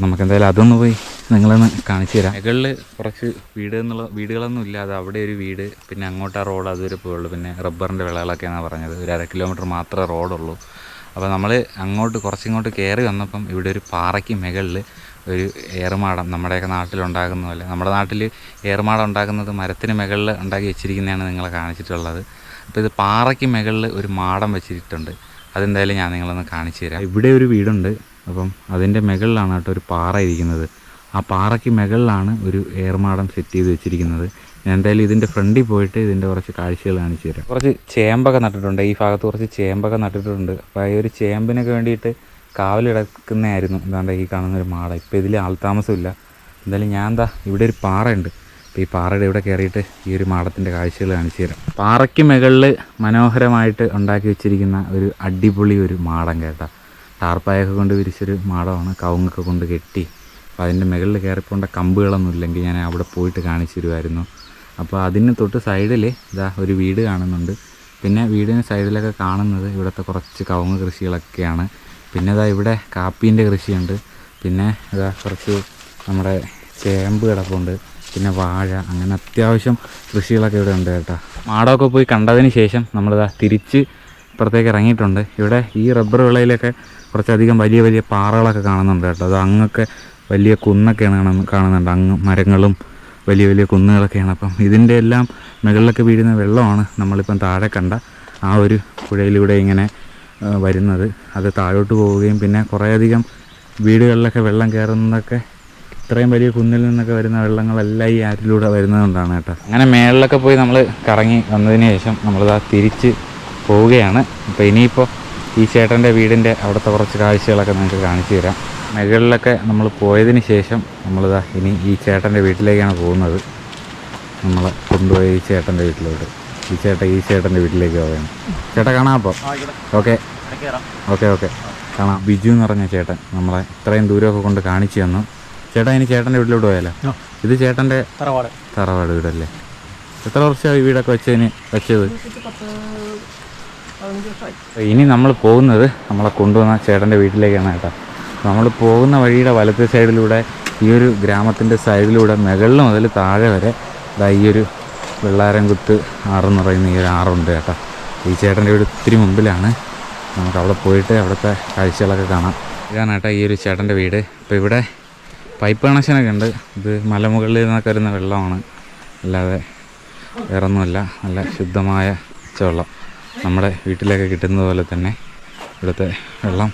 നമുക്ക് എന്തായാലും അതൊന്ന് പോയി നിങ്ങളൊന്ന് കാണിച്ചു തരാം. മുകളിൽ കുറച്ച് വീട് എന്നുള്ള വീടുകളൊന്നും അത് അവിടെ ഒരു വീട് പിന്നെ അങ്ങോട്ട് ആ റോഡ് അതുവരെ പോയുള്ളൂ. പിന്നെ റബ്ബറിന്റെ വിളകളൊക്കെയാണ് പറഞ്ഞത്. ഒരു അര കിലോമീറ്റർ മാത്രമേ റോഡുള്ളൂ. അപ്പോൾ നമ്മൾ അങ്ങോട്ട് കുറച്ചിങ്ങോട്ട് കയറി വന്നപ്പം ഇവിടെ ഒരു പാറയ്ക്ക് മുകളിൽ ഒരു ഏറുമാടം നമ്മുടെയൊക്കെ നാട്ടിലുണ്ടാകുന്ന പോലെ. നമ്മുടെ നാട്ടിൽ ഏറുമാടം ഉണ്ടാക്കുന്നത് മരത്തിന് മുകളിൽ ഉണ്ടാക്കി വെച്ചിരിക്കുന്നതാണ് നിങ്ങളെ കാണിച്ചിട്ടുള്ളത്. അപ്പോൾ ഇത് പാറയ്ക്ക് മുകളിൽ ഒരു മാടം വെച്ചിട്ടുണ്ട്. അതെന്തായാലും ഞാൻ നിങ്ങളൊന്ന് കാണിച്ചു തരാം. ഇവിടെ ഒരു വീടുണ്ട്. അപ്പം അതിന്റെ മുകളിലാണ് കേട്ടോ ഒരു പാറ ഇരിക്കുന്നത്. ആ പാറയ്ക്ക് മുകളിലാണ് ഒരു ഏർമാടം സെറ്റ് ചെയ്ത് വെച്ചിരിക്കുന്നത്. ഞാൻ എന്തായാലും ഇതിന്റെ ഫ്രണ്ടിൽ പോയിട്ട് ഇതിന്റെ കുറച്ച് കാഴ്ചകൾ കാണിച്ചു തരാം. കുറച്ച് ചേമ്പൊക്കെ നട്ടിട്ടുണ്ട്. ഈ ഭാഗത്ത് കുറച്ച് ചേമ്പൊക്കെ നട്ടിട്ടുണ്ട്. അപ്പോൾ ഈ ഒരു ചേമ്പിനൊക്കെ വേണ്ടിയിട്ട് കാവലിടക്കുന്നതായിരുന്നു എന്താണ്ട് ഈ കാണുന്ന ഒരു മാട. ഇപ്പോൾ ഇതിൽ ആൾതാമസമില്ല എന്തായാലും ഞാൻ എന്താ ഇവിടെ ഒരു പാറയുണ്ട്. അപ്പോൾ ഈ പാറയുടെ ഇവിടെ കയറിയിട്ട് ഈ ഒരു മാടത്തിന്റെ കാഴ്ചകൾ കാണിച്ചു തരാം. പാറയ്ക്ക് മുകളിൽ മനോഹരമായിട്ട് ഉണ്ടാക്കി വെച്ചിരിക്കുന്ന ഒരു അടിപൊളി ഒരു മാടം കേട്ടോ. ടാർപ്പായൊക്കെ കൊണ്ട് വിരിച്ചൊരു മാടമാണ്. കവുങ്ങൊക്കെ കൊണ്ട് കെട്ടി. അപ്പോൾ അതിന്റെ മുകളിൽ കയറിപ്പോണ്ട കമ്പുകളൊന്നും ഇല്ലെങ്കിൽ ഞാൻ അവിടെ പോയിട്ട് കാണിച്ചു തരുമായിരുന്നു അപ്പോൾ അതിന് തൊട്ട് സൈഡിൽ ഇതാ ഒരു വീട് കാണുന്നുണ്ട്. പിന്നെ വീടിന് സൈഡിലൊക്കെ കാണുന്നത് ഇവിടുത്തെ കുറച്ച് കവുങ്ങ് കൃഷികളൊക്കെയാണ്. പിന്നെ ഇതാ ഇവിടെ കാപ്പീന്റെ കൃഷിയുണ്ട്. പിന്നെ ഇതാ കുറച്ച് നമ്മുടെ ചേമ്പ് കിടപ്പുണ്ട്. പിന്നെ വാഴ അങ്ങനെ അത്യാവശ്യം കൃഷികളൊക്കെ ഇവിടെ ഉണ്ട് കേട്ടോ. മാടമൊക്കെ പോയി കണ്ടതിന് ശേഷം നമ്മളിതാ തിരിച്ച് ഇപ്പുറത്തേക്ക് ഇറങ്ങിയിട്ടുണ്ട്. ഇവിടെ ഈ റബ്ബർ വിളയിലൊക്കെ കുറച്ചധികം വലിയ വലിയ പാറകളൊക്കെ കാണുന്നുണ്ട് കേട്ടോ. അത് അങ്ങൊക്കെ വലിയ കുന്നൊക്കെയാണ് കാണുന്ന- കാണുന്നുണ്ട്. അങ്ങ് മരങ്ങളും വലിയ വലിയ കുന്നുകളൊക്കെയാണ്. അപ്പം ഇതിന്റെ എല്ലാം മുകളിലൊക്കെ വീഴുന്ന വെള്ളമാണ് നമ്മളിപ്പം താഴെ കണ്ട ആ ഒരു പുഴയിലൂടെ ഇങ്ങനെ വരുന്നത്. അത് താഴോട്ട് പോവുകയും പിന്നെ കുറേയധികം വീടുകളിലൊക്കെ വെള്ളം കയറുന്നതൊക്കെ ഇത്രയും വലിയ കുന്നിൽ നിന്നൊക്കെ വരുന്ന വെള്ളങ്ങളെല്ലാം ഈ ആറ്റിലൂടെ വരുന്നതുകൊണ്ടാണ് കേട്ടോ. അങ്ങനെ മേളിലൊക്കെ പോയി നമ്മൾ കറങ്ങി വന്നതിന് ശേഷം നമ്മളിതാ തിരിച്ച് പോവുകയാണ്. അപ്പോൾ ഇനിയിപ്പോൾ ഈ ചേട്ടന്റെ വീടിന്റെ അവിടുത്തെ കുറച്ച് കാഴ്ചകളൊക്കെ നിങ്ങൾക്ക് കാണിച്ചു തരാം. മുകളിലൊക്കെ നമ്മൾ പോയതിന് ശേഷം നമ്മളിതാ ഇനി ഈ ചേട്ടന്റെ വീട്ടിലേക്കാണ് പോകുന്നത്. നമ്മൾ കൊണ്ടുപോയി ഈ ചേട്ടന്റെ വീട്ടിലോട്ട്. ഈ ചേട്ടൻ ഈ ചേട്ടന്റെ വീട്ടിലേക്ക് പോവുകയാണ്. ചേട്ടാ കാണാം അപ്പോൾ. ഓക്കെ. Okay okay. കാണാം. ബിജു എന്ന് പറഞ്ഞ ചേട്ടൻ നമ്മളെ ഇത്രയും ദൂരമൊക്കെ കൊണ്ട് കാണിച്ചു തന്നു. ചേട്ടാ ഇനി ചേട്ടന്റെ വീട്ടിലോട്ട് പോയാലോ? ഇത് ചേട്ടന്റെ തറവാട്. തറവാട് വീടല്ലേ? എത്ര വർഷമായി ഈ വീടൊക്കെ വെച്ചതിന് വെച്ചത്? ഇനി നമ്മൾ പോകുന്നത് നമ്മളെ കൊണ്ടുവന്ന ചേട്ടന്റെ വീട്ടിലേക്കാണ് കേട്ടോ. നമ്മൾ പോകുന്ന വഴിയുടെ വലത്തെ സൈഡിലൂടെ ഈ ഒരു ഗ്രാമത്തിന്റെ സൈഡിലൂടെ മുകളിൽ മുതൽ താഴെ വരെ ഇതാ ഈ ഒരു വെള്ളാരംകുത്ത് ആറെന്ന് പറയുന്ന ഈ ഒരു ആറുണ്ട് കേട്ടോ. ഈ ചേട്ടന്റെ വീട് ഒത്തിരി മുമ്പിലാണ്. നമുക്ക് അവിടെ പോയിട്ട് അവിടുത്തെ കാഴ്ചകളൊക്കെ കാണാം. ഇതാണ് കേട്ടോ ഈ ഒരു ചേട്ടന്റെ വീട്. അപ്പോൾ ഇവിടെ പൈപ്പ് കണക്ഷനൊക്കെ ഉണ്ട്. ഇത് മലമുകളിൽ നിന്നൊക്കെ വരുന്ന വെള്ളമാണ്. അല്ലാതെ വേറൊന്നുമല്ല. നല്ല ശുദ്ധമായ വെള്ളം നമ്മുടെ വീട്ടിലൊക്കെ കിട്ടുന്നത് പോലെ തന്നെ ഇവിടുത്തെ വെള്ളം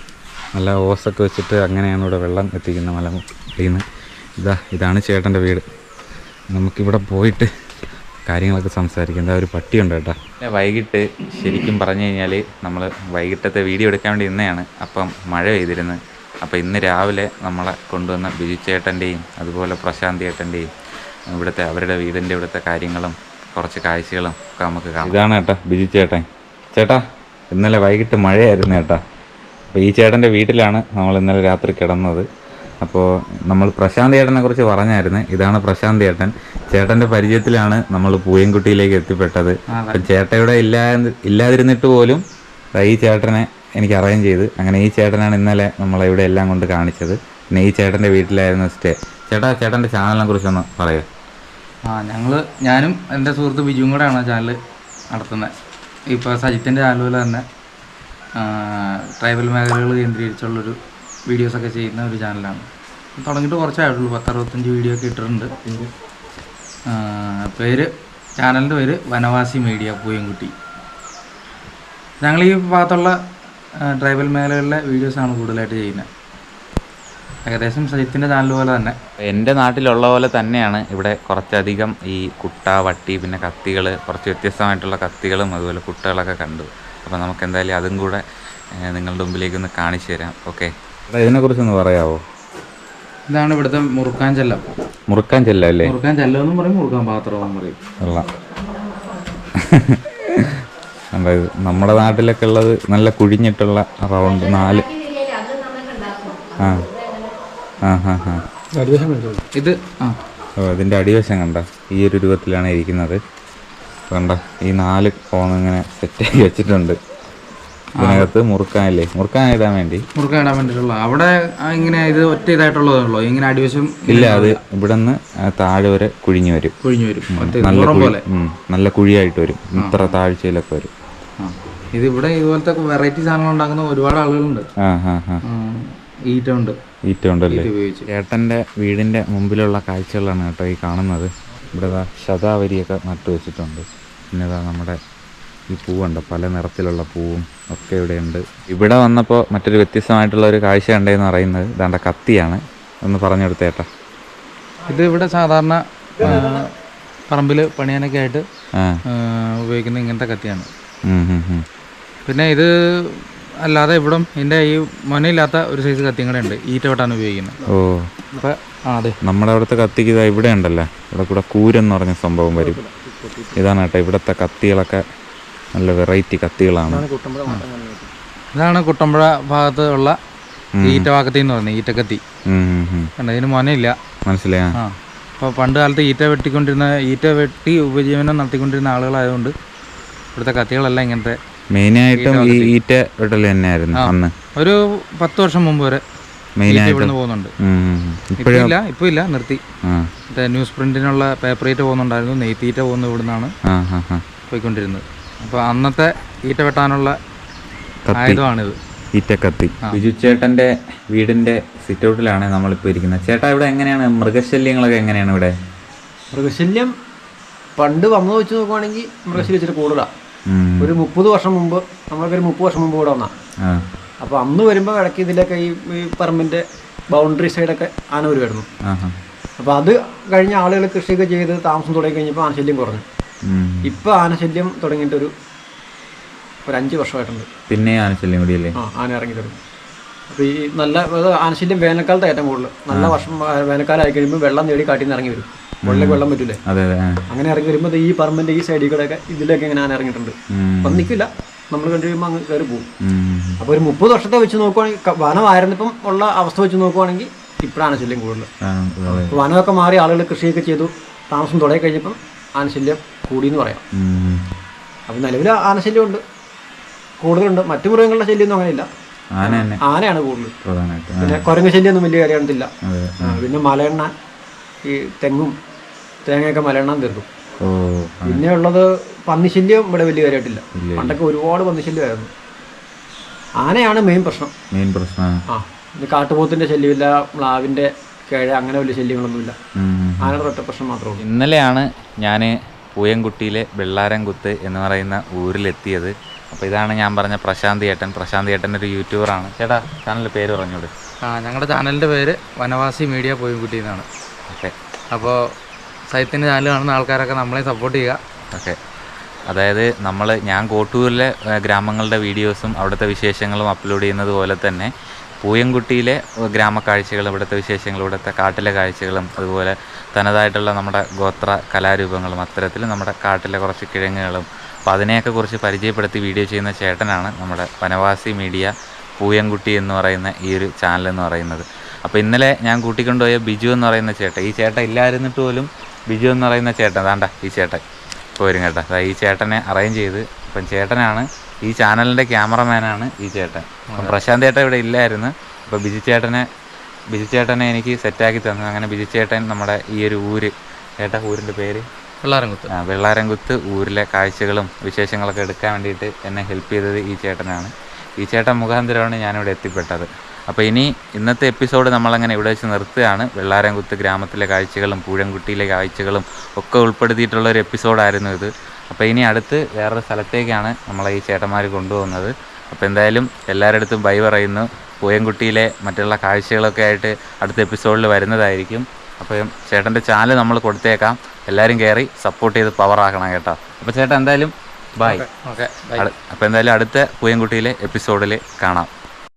നല്ല ഓസൊക്കെ വെച്ചിട്ട് അങ്ങനെയാണ് ഇവിടെ വെള്ളം എത്തിക്കുന്നത് മല നിന്ന് ഇതാ ഇതാണ് ചേട്ടന്റെ വീട്. നമുക്കിവിടെ പോയിട്ട് കാര്യങ്ങളൊക്കെ സംസാരിക്കാം. എന്താ ഒരു പട്ടിയുണ്ട് കേട്ടോ. വൈകിട്ട് ശരിക്കും പറഞ്ഞു കഴിഞ്ഞാൽ നമ്മൾ വൈകിട്ടത്തെ വീഡിയോ എടുക്കാൻ വേണ്ടി ഇന്നയാണ്. അപ്പം മഴ പെയ്തിരുന്നു. അപ്പോൾ ഇന്ന് രാവിലെ നമ്മളെ കൊണ്ടുവന്ന ബിജു ചേട്ടന്റെയും അതുപോലെ പ്രശാന്ത് ചേട്ടന്റെയും ഇവിടുത്തെ അവരുടെ വീടിന്റെ ഇവിടുത്തെ കാര്യങ്ങളും കുറച്ച് കാഴ്ചകളും ഒക്കെ നമുക്ക് കാണാം. ഇതാണ് കേട്ടോ ബിജു ചേട്ടൻ. ചേട്ടാ ഇന്നലെ വൈകിട്ട് മഴയായിരുന്നു ചേട്ടാ അപ്പോൾ ഈ ചേട്ടന്റെ വീട്ടിലാണ് നമ്മൾ ഇന്നലെ രാത്രി കിടന്നത്. അപ്പോൾ നമ്മൾ പ്രശാന്ത് ചേട്ടനെ കുറിച്ച് പറഞ്ഞായിരുന്നു. ഇതാണ് പ്രശാന്ത് ചേട്ടൻ. ചേട്ടന്റെ പരിചയത്തിലാണ് നമ്മൾ പൂയൻകുട്ടിയിലേക്ക് എത്തിപ്പെട്ടത്. അപ്പം ചേട്ടയുടെ ഇല്ലാ ഇല്ലാതിരുന്നിട്ട് പോലും ഈ ചേട്ടനെ എനിക്ക് അറേഞ്ച് ചെയ്ത്. അങ്ങനെ ഈ ചേട്ടനാണ് ഇന്നലെ നമ്മളെ ഇവിടെ എല്ലാം കൊണ്ട് കാണിച്ചത്. പിന്നെ ഈ ചേട്ടന്റെ വീട്ടിലായിരുന്നു സ്റ്റേ. ചേട്ടാ ചേട്ടന്റെ ചാനലിനെ കുറിച്ചൊന്ന് പറയൂ. ആ ഞങ്ങൾ ഞാനും എന്റെ സുഹൃത്ത് ബിജുവും കൂടെയാണ് ചാനൽ നടത്തുന്നത്. ഇപ്പോൾ സജിത്തിന്റെ ചാനൽ പോലെ തന്നെ ട്രൈബൽ മേഖലകൾ കേന്ദ്രീകരിച്ചുള്ളൊരു വീഡിയോസൊക്കെ ചെയ്യുന്ന ഒരു ചാനലാണ് തുടങ്ങിയിട്ട് കുറച്ചായിട്ടുള്ളൂ പത്തറുപത്തഞ്ച് വീഡിയോ ഒക്കെ ഇട്ടിട്ടുണ്ട്. പേര് ചാനലിന്റെ പേര് വനവാസി മീഡിയ പൂയംകുട്ടി ഞങ്ങൾ ഈ ഭാഗത്തുള്ള ട്രൈബൽ മേഖലകളിലെ വീഡിയോസാണ് കൂടുതലായിട്ട് ചെയ്യുന്നത്. ഏകദേശം സജിത്തിന്റെ ചാനൽ പോലെ തന്നെ. എന്റെ നാട്ടിലുള്ള പോലെ തന്നെയാണ് ഇവിടെ കുറച്ചധികം ഈ കുട്ട വട്ടി പിന്നെ കത്തികൾ കുറച്ച് വ്യത്യസ്തമായിട്ടുള്ള കത്തികളും അതുപോലെ കുട്ടകളൊക്കെ കണ്ടു. അപ്പോൾ നമുക്ക് എന്തായാലും അതും കൂടെ നിങ്ങളുടെ മുമ്പിലേക്ക് ഒന്ന് കാണിച്ചു തരാം. ഓക്കെ? ഇതിനെക്കുറിച്ചൊന്ന് പറയാമോ ഇതാണ് ഇവിടുത്തെ മുറുക്കാൻ ചെല്ലം. മുറുക്കാൻ ചെല്ലല്ലേ മുറുക്കാൻ ചെല്ലെന്നും പറയും മുറുക്കാൻ പാത്രമെന്നും പറയും. നമ്മുടെ നാട്ടിലൊക്കെ ഉള്ളത് നല്ല കുഴിഞ്ഞിട്ടുള്ള റൗണ്ട് നാല്. ആ. ഇത് ഓ ഇതിന്റെ അടിവശം കണ്ട. ഈ ഒരു രൂപത്തിലാണ് ഇരിക്കുന്നത്. കണ്ട ഈ നാല് കോൺ ഇങ്ങനെ സെറ്റാക്കി വെച്ചിട്ടുണ്ട്. ഇതിനകത്ത് മുറുക്കാനല്ലേ? മുറുക്കാൻ ഇടാൻ വേണ്ടി. മുറുക്കാൻ ഇടാൻ വേണ്ടിയിട്ടുള്ള. അവിടെ ഇങ്ങനെ ഇത് ഒറ്റ ഇതായിട്ടുള്ളതാണല്ലോ ഇങ്ങനെ അടിവശം ഇല്ല അത് ഇവിടെ നിന്ന് താഴെ വരെ കുഴിഞ്ഞു വരും. കുഴിഞ്ഞു വരും. നല്ല പോലെ. നല്ല കുഴിയായിട്ട് വരും. ഇത്ര താഴ്ചയിലൊക്കെ വരും. ഇതിവിടെ ഇത് ഇവിടെ ഇതുപോലത്തെ വെറൈറ്റി സാധനങ്ങൾ ഉണ്ടാക്കുന്ന ഒരുപാട് ആളുകളുണ്ട്. ഈറ്റ ഈറ്റുണ്ടല്ലേ ഈറ്റ ഉണ്ടല്ലേ ചേട്ടന്റെ വീടിന്റെ മുമ്പിലുള്ള കാഴ്ചകളാണ് കേട്ടോ ഈ കാണുന്നത്. ഇവിടെ ശതാവരിയൊക്കെ നട്ടു വെച്ചിട്ടുണ്ട്. പിന്നെ നമ്മുടെ ഈ പൂവുണ്ട് പല നിറത്തിലുള്ള പൂവും ഒക്കെ ഇവിടെ ഉണ്ട്. ഇവിടെ വന്നപ്പോൾ മറ്റൊരു വ്യത്യസ്തമായിട്ടുള്ള ഒരു കാഴ്ച ഉണ്ടെന്ന് പറയുന്നത് ഇതാണ്ട കത്തിയാണ്. ഒന്ന് പറഞ്ഞു ചേട്ടാ ഇത് ഇവിടെ സാധാരണ പറമ്പിൽ പണിയാനൊക്കെ ആയിട്ട് ഉപയോഗിക്കുന്ന ഇങ്ങനത്തെ കത്തിയാണ്. പിന്നെ ഇത് അല്ലാതെ ഇവിടെ ഇതിന്റെ ഈ മൊനയില്ലാത്ത ഒരു സൈസ് കത്തിയും കൂടെ ഉണ്ട്. ഈറ്റ വെട്ടാൻ ഉപയോഗിക്കുന്നത്. ഓ. അപ്പം അതെ. നമ്മുടെ അവിടുത്തെ കത്തിക്ക് ഇതാ ഇവിടെ ഉണ്ടല്ലേ? ഇവിടെ കൂടെ കൂരെന്ന് പറഞ്ഞ സംഭവം വരും. ഇതാണ് കേട്ടോ ഇവിടുത്തെ കത്തികളൊക്കെ നല്ല വെറൈറ്റി കത്തികളാണ്. ഇതാണ് കുട്ടമ്പുഴ ഭാഗത്ത് ഉള്ള ഈറ്റ വാക്കത്തി എന്ന് പറഞ്ഞ ഈറ്റക്കത്തി. കണ്ടോ ഇതിന് മൊനയില്ല മനസ്സിലായ അപ്പോൾ പണ്ട് കാലത്ത് ഈറ്റ വെട്ടിക്കൊണ്ടിരുന്ന ഈറ്റ വെട്ടി ഉപജീവനം നടത്തിക്കൊണ്ടിരുന്ന ആളുകളായതുകൊണ്ട് ഇവിടുത്തെ കത്തികളെല്ലാം ഇങ്ങനത്തെ മെയിനായിട്ടും ഈ ഈറ്റ വെട്ടൽ തന്നെയായിരുന്നു അന്ന്. ഒരു പത്ത് വർഷം മുമ്പ് വരെ മെയിനായിട്ടും ഇവിടുന്ന് പോകുന്നുണ്ട്. ഇപ്പോഴും ഇപ്പം ഇല്ല ഇപ്പം ഇല്ല നിർത്തി. ന്യൂസ് പ്രിന്റിനുള്ള പേപ്പർ ഈറ്റ പോകുന്നുണ്ടായിരുന്നു നെയ്ത്തീറ്റ പോകുന്നത് ഇവിടുന്നാണ് പോയിക്കൊണ്ടിരുന്നത്. അപ്പോൾ അന്നത്തെ ഈറ്റ വെട്ടാനുള്ള ആയുധമാണിത്. ഈറ്റക്കത്തി. ബിജു ചേട്ടന്റെ വീടിന്റെ സിറ്റ് ഔട്ടിലാണ് നമ്മളിപ്പോൾ ഇരിക്കുന്നത്. ചേട്ടാ ഇവിടെ എങ്ങനെയാണ്? മൃഗശല്യങ്ങളൊക്കെ എങ്ങനെയാണ് ഇവിടെ? മൃഗശല്യം പണ്ട് വന്നു വെച്ച് നോക്കുവാണെങ്കിൽ മൃഗശല്യം ഇച്ചിരി കൂടുതലാണ്. ഒരു മുപ്പത് വർഷം മുമ്പ് നമ്മളൊക്കെ ഒരു മുപ്പത് വർഷം മുമ്പ് ഇവിടെ വന്നാ. അപ്പൊ അന്ന് വരുമ്പോ ഇടയ്ക്ക് ഇതിലൊക്കെ ഈ ഈ പറമ്പിന്റെ ബൗണ്ടറി സൈഡൊക്കെ ആന വരുമായിരുന്നു അപ്പൊ അത് കഴിഞ്ഞ ആളുകൾ കൃഷിയൊക്കെ ചെയ്ത് താമസം തുടങ്ങി കഴിഞ്ഞപ്പോൾ ആനശല്യം കുറഞ്ഞു. ഇപ്പൊ ആനശല്യം തുടങ്ങിയിട്ടൊരു ഒരു അഞ്ച് വർഷമായിട്ടുണ്ട്. പിന്നെ ആനശല്യം കൂടിയല്ലേ ആ ആന ഇറങ്ങി തുടങ്ങി. അപ്പോൾ ഈ നല്ല ആനശല്യം വേനൽക്കാലത്ത് ഏറ്റവും കൂടുതൽ നല്ല വർഷം വേനൽക്കാലം ആയി കഴിയുമ്പോൾ വെള്ളം നേടി കാട്ടിൽ നിന്ന് ഇറങ്ങി വരും. വെള്ളം വെള്ളം പറ്റൂലേ? അതെ അതെ അങ്ങനെ ഇറങ്ങി വരുമ്പോൾ ഈ പറമ്പിന്റെ ഈ സൈഡിൽ കൂടെ ഒക്കെ ഇതിലൊക്കെ ഇങ്ങനെ ആന ഇറങ്ങിയിട്ടുണ്ട്. വന്നിക്കില്ല നിൽക്കില്ല നമ്മൾ കണ്ടു കഴിയുമ്പോൾ അങ്ങ് കയറി പോകും അപ്പൊ അപ്പോൾ ഒരു മുപ്പത് വർഷത്തെ വെച്ച് നോക്കുവാണെങ്കിൽ വനം വനമായിരുന്നിപ്പം ഉള്ള അവസ്ഥ വെച്ച് നോക്കുവാണെങ്കിൽ ഇപ്പോഴാണ് ശല്യം കൂടുതൽ വനമൊക്കെ മാറി ആളുകൾ കൃഷിയൊക്കെ ചെയ്തു. താമസം തുടങ്ങി കഴിഞ്ഞപ്പം ആനശല്യം കൂടി എന്ന് പറയാം. അപ്പം നിലവിൽ ആനശല്യം ഉണ്ട് കൂടുതലുണ്ട്. മറ്റു മൃഗങ്ങളുടെ ശല്യമൊന്നും അങ്ങനെയില്ല. ആനയാണ് കൂടുതൽ പിന്നെ കുരങ്ങ് ശല്യമൊന്നും വലിയ കാര്യമായിട്ടില്ല അതെ പിന്നെ മലയെണ്ണ ഈ തെങ്ങും തേങ്ങയൊക്കെ മലയെണ്ണാൻ തീർക്കും. ഓ പിന്നെ ഉള്ളത് പന്നിശല്യം ഇവിടെ വലിയ കാര്യമായിട്ടില്ല. പണ്ടൊക്കെ ഒരുപാട് പന്നിശല്യമായിരുന്നു. ആനയാണ് മെയിൻ പ്രശ്നം. മെയിൻ പ്രശ്നം. ആ ഇത് കാട്ടുപോത്തിന്റെ ശല്യമില്ല മ്ലാവിന്റെ കേഴ അങ്ങനെ വലിയ ശല്യങ്ങളൊന്നുമില്ല. ആനയുടെ ഒറ്റ പ്രശ്നം മാത്രമേ ഉള്ളൂ. ഇന്നലെയാണ് ഞാൻ പൂയംകുട്ടിയിലെ വെള്ളാരംകുത്ത് എന്ന് പറയുന്ന ഊരിലെത്തിയത്. അപ്പോൾ ഇതാണ് ഞാൻ പറഞ്ഞ പ്രശാന്ത് ഏട്ടൻ. പ്രശാന്ത് ഏട്ടൻ ഒരു യൂട്യൂബറാണ്. ചേട്ടാ ചാനലിന്റെ പേര് പറഞ്ഞോട് ആ ഞങ്ങളുടെ ചാനലിന്റെ പേര് വനവാസി മീഡിയ പോയിൻകുട്ടി എന്നാണ്. ഓക്കെ. അപ്പോൾ സൈത്തിന്റെ ചാനൽ കാണുന്ന ആൾക്കാരൊക്കെ നമ്മളെ സപ്പോർട്ട് ചെയ്യുക. ഓക്കെ. അതായത് നമ്മൾ ഞാൻ കോട്ടൂരിലെ ഗ്രാമങ്ങളുടെ വീഡിയോസും അവിടുത്തെ വിശേഷങ്ങളും അപ്ലോഡ് ചെയ്യുന്നത് പോലെ തന്നെ പൂയംകുട്ടിയിലെ ഗ്രാമക്കാഴ്ചകളും ഇവിടുത്തെ വിശേഷങ്ങളും ഇവിടുത്തെ കാട്ടിലെ കാഴ്ചകളും അതുപോലെ തനതായിട്ടുള്ള നമ്മുടെ ഗോത്ര കലാരൂപങ്ങളും അത്തരത്തിൽ നമ്മുടെ കാട്ടിലെ കുറച്ച് കിഴങ്ങുകളും അപ്പോൾ അതിനെയൊക്കെ കുറിച്ച് പരിചയപ്പെടുത്തി വീഡിയോ ചെയ്യുന്ന ചേട്ടനാണ് നമ്മുടെ വനവാസി മീഡിയ പൂയംകുട്ടി എന്ന് പറയുന്ന ഈ ഒരു ചാനൽ എന്ന് പറയുന്നത്. അപ്പോൾ ഇന്നലെ ഞാൻ കൂട്ടിക്കൊണ്ടുപോയ ബിജു എന്ന് പറയുന്ന ചേട്ടൻ ഈ ചേട്ടൻ ഇല്ലായിരുന്നിട്ട് പോലും ബിജു എന്ന് പറയുന്ന ചേട്ടൻ താണ്ട ഈ ചേട്ടൻ. പോരും വരും കേട്ടോ. അതായത് ഈ ചേട്ടനെ അറേഞ്ച് ചെയ്ത് അപ്പം ചേട്ടനാണ് ഈ ചാനലിന്റെ ക്യാമറമാനാണ് ഈ ചേട്ടൻ. അപ്പം പ്രശാന്ത് ചേട്ടൻ ഇവിടെ ഇല്ലായിരുന്നു. അപ്പോൾ ബിജു ചേട്ടനെ ബിജു ചേട്ടനെ എനിക്ക് സെറ്റാക്കി തന്നു. അങ്ങനെ ബിജു ചേട്ടൻ നമ്മുടെ ഈ ഒരു ഊര് ചേട്ടാ ഊരിന്റെ പേര്? വെള്ളാരംകുത്ത്. ആ, വെള്ളാരംകുത്ത് ഊരിലെ കാഴ്ചകളും വിശേഷങ്ങളൊക്കെ എടുക്കാൻ വേണ്ടിയിട്ട് എന്നെ ഹെൽപ്പ് ചെയ്തത് ഈ ചേട്ടനാണ്. ഈ ചേട്ടൻ മുഖാന്തരമാണ് ഞാനിവിടെ എത്തിപ്പെട്ടത്. അപ്പോൾ ഇനി ഇന്നത്തെ എപ്പിസോഡ് നമ്മളങ്ങനെ ഇവിടെ വെച്ച് നിർത്തുകയാണ്. വെള്ളാരംകുത്ത് ഗ്രാമത്തിലെ കാഴ്ചകളും പൂഴംകുട്ടിയിലെ കാഴ്ചകളും ഒക്കെ ഉൾപ്പെടുത്തിയിട്ടുള്ള ഒരു എപ്പിസോഡായിരുന്നു ഇത്. അപ്പോൾ ഇനി അടുത്ത് വേറൊരു സ്ഥലത്തേക്കാണ് നമ്മളെ ഈ ചേട്ടന്മാർ കൊണ്ടുപോകുന്നത്. അപ്പോൾ എന്തായാലും എല്ലാവരുടെ അടുത്തും ബൈ പറയുന്നു. പൂയംകുട്ടിയിലെ മറ്റുള്ള കാഴ്ചകളൊക്കെ ആയിട്ട് അടുത്ത എപ്പിസോഡിൽ വരുന്നതായിരിക്കും. അപ്പം ചേട്ടന്റെ ചാനൽ നമ്മൾ കൊടുത്തേക്കാം. എല്ലാവരും കയറി സപ്പോർട്ട് ചെയ്ത് പവർ ആക്കണം കേട്ടോ. അപ്പോൾ ചേട്ടൻ എന്തായാലും ബൈ ഓക്കെ അപ്പോൾ എന്തായാലും അടുത്ത പൂയംകുട്ടിയിലെ എപ്പിസോഡിൽ കാണാം.